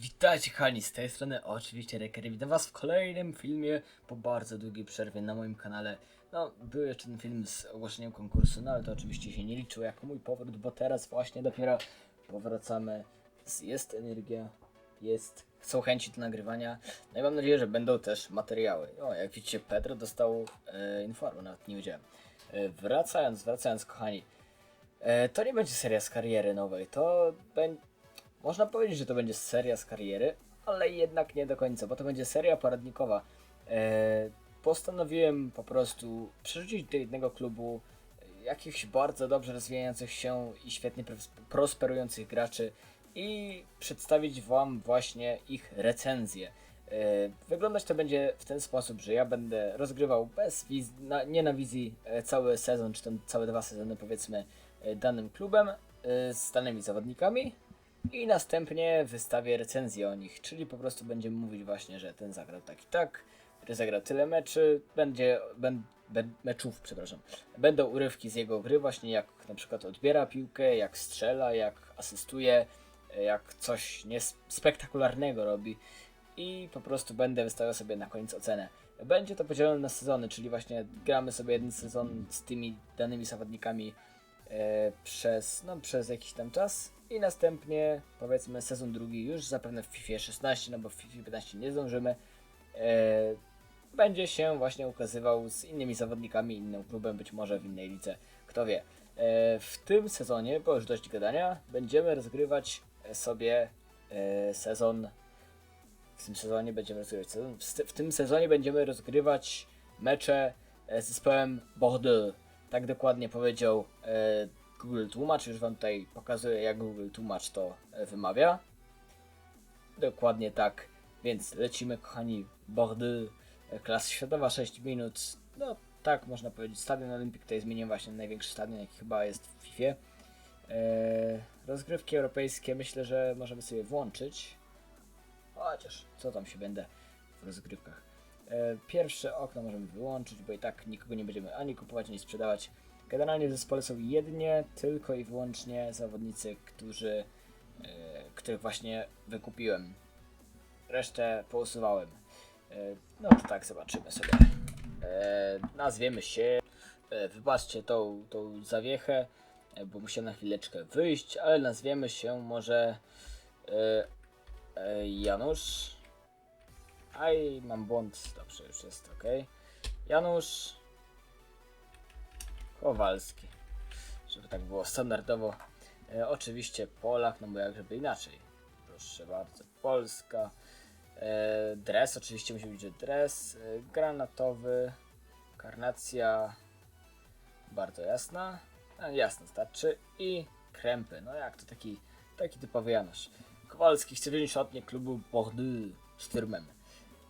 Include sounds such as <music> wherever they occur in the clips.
Witajcie kochani, z tej strony oczywiście Reker. Witam was w kolejnym filmie po bardzo długiej przerwie na moim kanale. No, był jeszcze ten film z ogłoszeniem konkursu, no ale to oczywiście się nie liczyło jako mój powrót, bo teraz właśnie dopiero powracamy. Jest energia, jest, są chęci do nagrywania. No i mam nadzieję, że będą też materiały. O, jak widzicie, Pedro dostał e, informu, nawet nie. E, wracając, wracając kochani. E, to nie będzie seria z kariery nowej, to będzie można powiedzieć, że to będzie seria z kariery, ale jednak nie do końca, bo to będzie seria poradnikowa. E, postanowiłem po prostu przerzucić do jednego klubu jakichś bardzo dobrze rozwijających się i świetnie pros- prosperujących graczy i przedstawić Wam właśnie ich recenzję. E, Wyglądać to będzie w ten sposób, że ja będę rozgrywał bez wiz- na, nie na wizji e, cały sezon, czy tam całe dwa sezony powiedzmy e, danym klubem e, z danymi zawodnikami i następnie wystawię recenzję o nich, czyli po prostu będziemy mówić właśnie, że ten zagrał tak i tak, rozegrał tyle meczy, będzie, ben, ben, meczów, przepraszam. Będą urywki z jego gry właśnie, jak na przykład odbiera piłkę, jak strzela, jak asystuje, jak coś niespektakularnego robi i po prostu będę wystawiał sobie na koniec ocenę. Będzie to podzielone na sezony, czyli właśnie gramy sobie jeden sezon z tymi danymi zawodnikami e, przez, no, przez jakiś tam czas i następnie powiedzmy sezon drugi już zapewne w FIFA 16, no bo w FIFA 15 nie zdążymy. E, będzie się właśnie ukazywał z innymi zawodnikami, innym klubem, być może w innej lidze, kto wie. E, w tym sezonie, bo już dość gadania, będziemy rozgrywać sobie e, sezon. W tym sezonie będziemy rozgrywać sezon. W, w tym sezonie będziemy rozgrywać mecze e, z zespołem Bordeaux. Tak dokładnie powiedział e, Google Tłumacz. Już Wam tutaj pokazuję, jak Google Tłumacz to e, wymawia. Dokładnie tak. Więc lecimy, kochani. Bordeaux, klasa światowa, 6 minut. No, tak można powiedzieć. Stadion Olympic jest zmieniłem właśnie największy stadion, jaki chyba jest w FIFA. E, rozgrywki europejskie myślę, że możemy sobie włączyć. Chociaż, co tam się będę w rozgrywkach. E, Pierwsze okno możemy wyłączyć, bo i tak nikogo nie będziemy ani kupować, ani sprzedawać. Generalnie w zespole są jedynie, tylko i wyłącznie zawodnicy, którzy, e, których właśnie wykupiłem. Resztę pousuwałem. E, no to tak, zobaczymy sobie. E, nazwiemy się. E, wybaczcie tą, tą zawiechę, e, bo musiałem na chwileczkę wyjść, ale nazwiemy się może e, e, Janusz. Aj, mam błąd. Dobrze, już jest ok. Janusz Kowalski. Żeby tak było standardowo. E, oczywiście Polak, no bo jak żeby inaczej. Proszę bardzo, Polska. E, dres, oczywiście musi być dres. E, granatowy. Karnacja. Bardzo jasna. E, jasno starczy. I krępy. No jak to taki, taki typowy Janusz. Kowalski chce wziąć szatnię klubu Bordeaux z Tyrmem.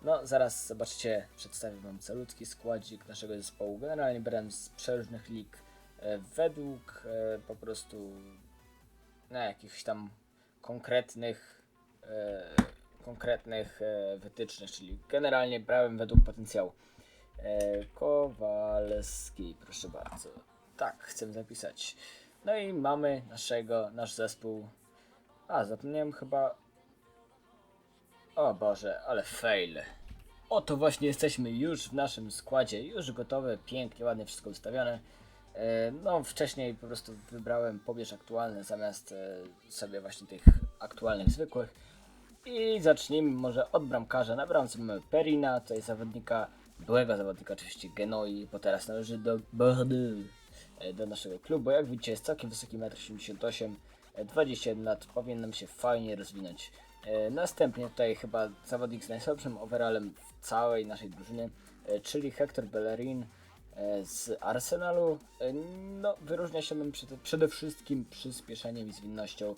No, zaraz zobaczycie, przedstawię Wam calutki składzik naszego zespołu. Generalnie brałem z przeróżnych lig e, według e, po prostu na jakichś tam konkretnych e, konkretnych wytycznych, czyli generalnie brałem według potencjału. Kowalski, proszę bardzo. Tak, chcę zapisać. No i mamy naszego, nasz zespół. A, zapomniałem chyba o Boże, ale fail. Oto właśnie jesteśmy już w naszym składzie, już gotowe, pięknie, ładnie wszystko ustawione. E, No, wcześniej po prostu wybrałem pobierz aktualny zamiast e, sobie właśnie tych aktualnych zwykłych. I zacznijmy może od bramkarza. Na bramce mamy Perina, to jest zawodnika, byłego zawodnika oczywiście Genoi, bo teraz należy do e, do naszego klubu. Jak widzicie jest całkiem wysoki 1,88 m, e, 21 lat, powinien nam się fajnie rozwinąć. E, Następnie tutaj chyba zawodnik z najsłabszym overallem w całej naszej drużyny, e, czyli Hector Bellerin e, z Arsenalu. No, wyróżnia się nam przede, wszystkim przyspieszeniem i zwinnością.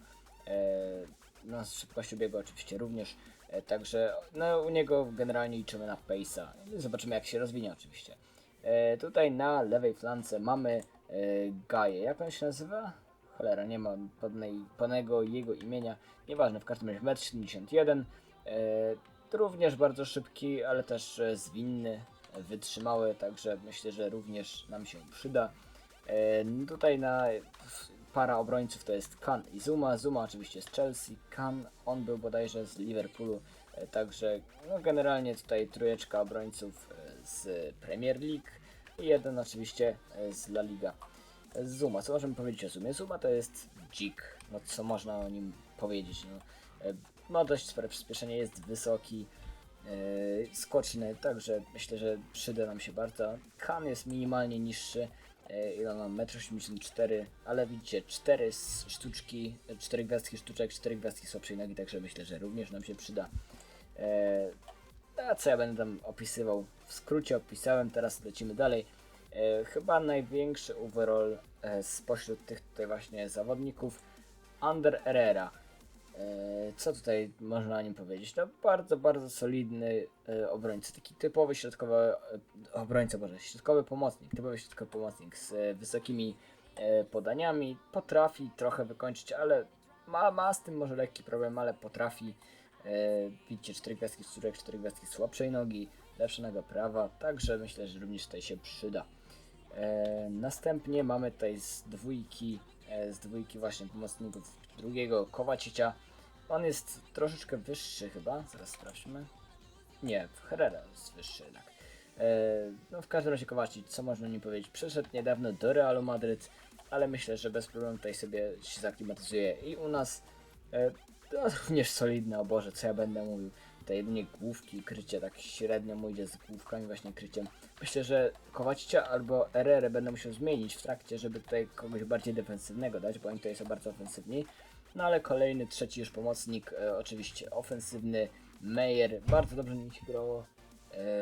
No, z szybkością biegu oczywiście również. Także no, u niego generalnie liczymy na pace'a. Zobaczymy jak się rozwinie oczywiście. Tutaj na lewej flance mamy Gaję. Jak on się nazywa? Cholera, nie mam podnej, podnego jego imienia. Nieważne, w każdym razie 1,71 m. E, również bardzo szybki, ale też e, zwinny, wytrzymały, także myślę, że również nam się przyda. E, tutaj na para obrońców to jest Kan i Zuma. Zuma oczywiście z Chelsea, Kan on był bodajże z Liverpoolu, także no generalnie tutaj trójeczka obrońców z Premier League i jeden oczywiście z La Liga. Zuma, co możemy powiedzieć o Zumie? Zuma to jest dzik, no co można o nim powiedzieć, no. E, Ma dość spore przyspieszenie, jest wysoki, e, skoczny, także myślę, że przyda nam się bardzo. Kan jest minimalnie niższy, e, ile on ma 1,84 m, ale widzicie, 4 s- sztuczki, 4 gwiazdki sztuczek, 4 gwiazdki słabszej nogi, także myślę, że również nam się przyda. E, a co ja będę tam opisywał? W skrócie opisałem, teraz lecimy dalej. E, chyba największy overall e, spośród tych tutaj właśnie zawodników, Under Herrera. E, Co tutaj można o nim powiedzieć? No bardzo, bardzo solidny obrońca, taki typowy środkowy obrońca, boże, środkowy pomocnik, typowy środkowy pomocnik z wysokimi podaniami, potrafi trochę wykończyć, ale ma, ma z tym może lekki problem, ale potrafi. Widzicie, 4 gwiazdki z czurek, 4 gwiazdki słabszej nogi, lepsza noga prawa, także myślę, że również tutaj się przyda. E, następnie mamy tutaj z dwójki, e, z dwójki właśnie pomocników drugiego Kowaciecia. On jest troszeczkę wyższy chyba, zaraz sprawdźmy. Nie, Herrera jest wyższy jednak. E, no w każdym razie Kowacic, co można nim powiedzieć? Przeszedł niedawno do Realu Madryt, ale myślę, że bez problemu tutaj sobie się zaklimatyzuje i u nas. To <laughs> również solidne, o Boże, co ja będę mówił. Tutaj jedynie główki krycie, tak średnio mu idzie z główkami właśnie kryciem. Myślę, że Kowacicia albo RR będę musiał zmienić w trakcie, żeby tutaj kogoś bardziej defensywnego dać, bo oni tutaj są bardzo ofensywni. No ale kolejny, trzeci już pomocnik, e, oczywiście ofensywny, Meyer. Bardzo dobrze mi się grało e,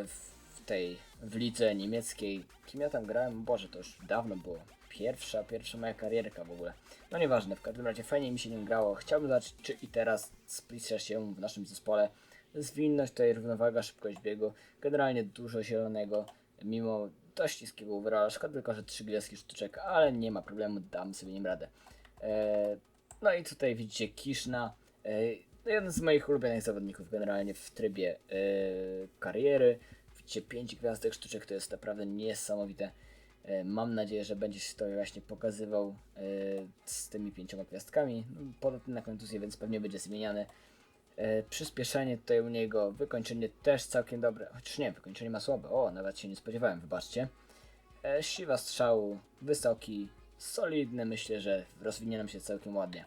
w tej, w lidze niemieckiej. Kim ja tam grałem? Boże, to już dawno było. Pierwsza, pierwsza moja karierka w ogóle. No nieważne, w każdym razie fajnie mi się nim grało. Chciałbym zobaczyć, czy i teraz spisze się w naszym zespole. Zwinność, tutaj równowaga, szybkość biegu. Generalnie dużo zielonego, mimo dość niskiego overalla. Szkoda tylko, że trzy gwiazdki sztuczek, ale nie ma problemu, dam sobie nim radę. E, no i tutaj widzicie Kiszna. E, jeden z moich ulubionych zawodników generalnie w trybie e, kariery. Widzicie 5 gwiazdek sztuczek to jest naprawdę niesamowite. Mam nadzieję, że będzie się to właśnie pokazywał z tymi pięcioma gwiazdkami. No, Podatny na kontuzję, więc pewnie będzie zmieniany. E, Przyspieszenie tutaj u niego, wykończenie też całkiem dobre. Chociaż nie, wykończenie ma słabe. O, nawet się nie spodziewałem, wybaczcie. E, Siła strzału, wysoki, solidny, myślę, że rozwinie nam się całkiem ładnie.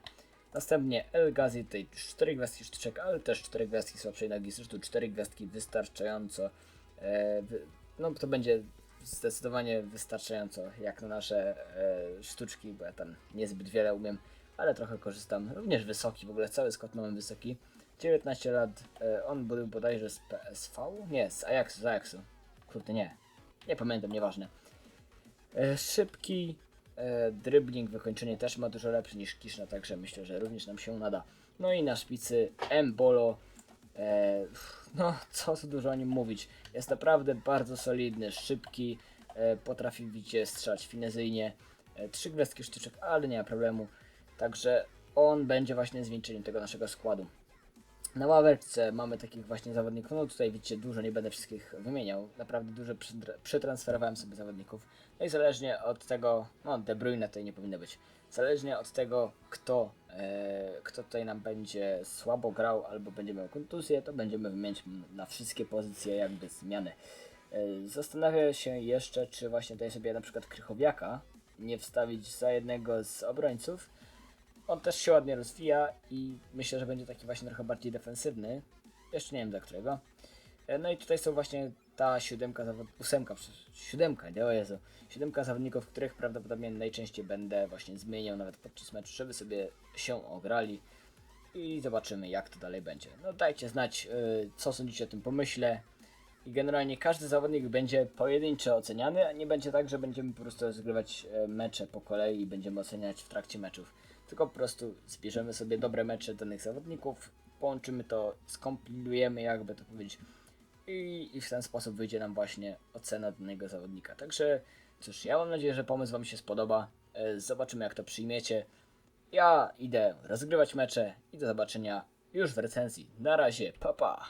Następnie El Ghazi, tutaj 4 gwiazdki sztuczek, ale też 4 gwiazdki słabszej nogi, zresztą 4 gwiazdki wystarczająco. E, no to będzie zdecydowanie wystarczająco jak na nasze sztuczki, bo ja tam niezbyt wiele umiem, ale trochę korzystam. Również wysoki, w ogóle cały skład mamy wysoki. 19 lat, e, on był bodajże z PSV? Nie, z Ajaxu, z Ajaxu. Kurde, nie. Nie pamiętam, nieważne. E, szybki, e, dribbling, wykończenie też ma dużo lepszy niż Kiszna, także myślę, że również nam się nada. No i na szpicy Mbolo. E, no, co tu dużo o nim mówić. Jest naprawdę bardzo solidny, szybki, potrafi widzicie strzelać finezyjnie. Trzy gwiazdki sztuczek, ale nie ma problemu. Także on będzie właśnie zwieńczeniem tego naszego składu. Na ławeczce mamy takich właśnie zawodników, no tutaj widzicie dużo, nie będę wszystkich wymieniał, naprawdę dużo przetr- przetransferowałem sobie zawodników. No i zależnie od tego, no De Bruyne tutaj nie powinno być, zależnie od tego kto, e, kto tutaj nam będzie słabo grał albo będzie miał kontuzję, to będziemy wymieniać m- na wszystkie pozycje jakby zmiany. E, Zastanawiam się jeszcze, czy właśnie tutaj sobie na przykład Krychowiaka nie wstawić za jednego z obrońców, on też się ładnie rozwija i myślę, że będzie taki właśnie trochę bardziej defensywny. Jeszcze nie wiem dla którego. E, No i tutaj są właśnie ta siódemka, ósemka, siódemka, nie o Jezu. Siódemka zawodników, których prawdopodobnie najczęściej będę właśnie zmieniał nawet podczas meczu, żeby sobie się ograli i zobaczymy jak to dalej będzie. No dajcie znać, y, co sądzicie o tym pomyśle. I generalnie każdy zawodnik będzie pojedynczo oceniany, a nie będzie tak, że będziemy po prostu rozgrywać e, mecze po kolei i będziemy oceniać w trakcie meczów. Tylko po prostu zbierzemy sobie dobre mecze danych zawodników, połączymy to, skompilujemy, jakby to powiedzieć, i, i w ten sposób wyjdzie nam właśnie ocena danego zawodnika. Także cóż, ja mam nadzieję, że pomysł Wam się spodoba. E, Zobaczymy, jak to przyjmiecie. Ja idę rozgrywać mecze i do zobaczenia już w recenzji. Na razie, pa pa!